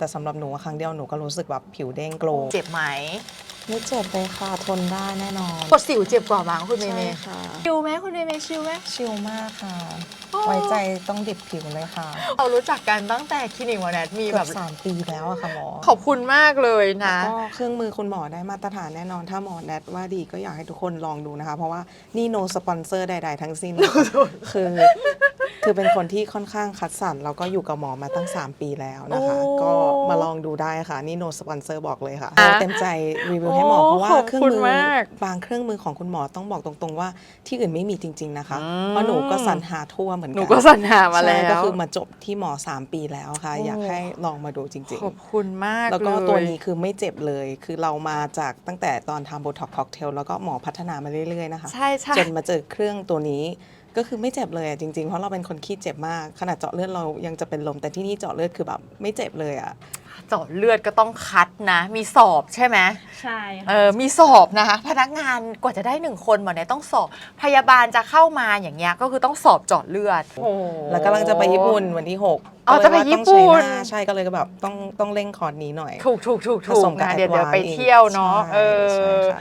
แต่สำหรับหนูอะครั้งเดียวหนูก็รู้สึกแบบผิวเด้งโกลว์เจ็บไหมไม่เจ็บเลยค่ะทนได้แน่นอนกดสิวเจ็บกว่ามั้งคุณเมใช่เมค่ะชิวไหมคุณเมเมชิวไหม ชิลมากค่ะอ๋อไว้ใจต้องดิบผิวเลยค่ะเรารู้จักกันตั้งแต่คลินิกวอแนทมีเกืแบอบบสามปีแล้วอะค่ะหมอขอบคุณมากเลยนะ ก็เครื่องมือคุณหมอได้มาตรฐานแน่นอน ถ้าหมอแนทว่าดีก็อยากให้ทุกคนลองดูนะคะ เพราะว่านี่โนสปอนเซอร์ใด ๆ ทั้งสิ้น คือ คือเป็นคนที่ค่อนข้างคัดสรรแล้วก็อยู่กับหมอมาตั้ง 3 ปีแล้วนะคะ โอ้ก็มาลองดูได้ค่ะนี่โนสปอนเซอร์บอกเลยค่ะอะเต็มใจรีวิวให้หมอโอ้เพราะว่าขอบเครื่องคุณมือมากบางเครื่องมือของคุณหมอต้องบอกตรงๆว่าที่อื่นไม่มีจริง ๆนะคะ อืม เพราะหนูก็สรรหาทั่วเหมือนหกันูก็สรรหามาแล้ใช่ก็วคือมาจบที่หมอ 3 ปีแล้วค่ะ โอ้ อยากให้ลองมาดูจริงขอบคุณมากๆแล้วก็เย ตัวนี้คือไม่เจ็บเลย คือเรามาจากตั้งแต่ตอนทำโบท็อกค็อกเทลแล้วก็หมอพัฒนามาเรื่อยๆนะคะ ใช่ใช่ จนมาเจอเครื่องตัวนี้ ก็คือไม่เจ็บเลยอะจริงๆ เพราะเราเป็นคนขี้เจ็บมากขนาดเจาะเลือดเรายังจะเป็นลมแต่ที่นี่เจาะเลือดคือแบบไม่เจ็บเลยอะเจาะเลือดก็ต้องคัดนะ มีสอบใช่ไหมใช่เอค่ะอมีสอบนะคะพนักงานกว่าจะได้หนึ่งคนหมอเนี่ยต้องสอบพยาบาลจะเข้ามาอย่างเงี้ยก็คือต้องสอบเจาะเลือดโอ้แล้วกำลังจะไปญี่ปุ่นวันที่6อ๋อจะไปญี่ปุ่นใช่ก็เลยก็แบบต้องต้องเร่งคอร์สนี้หน่อย ถูกถูกถูกผถูกสมกับนะเดี๋ยวเดี๋ยว Advance ไปเที่ยวเนาะใช่เออใช่ค่ะ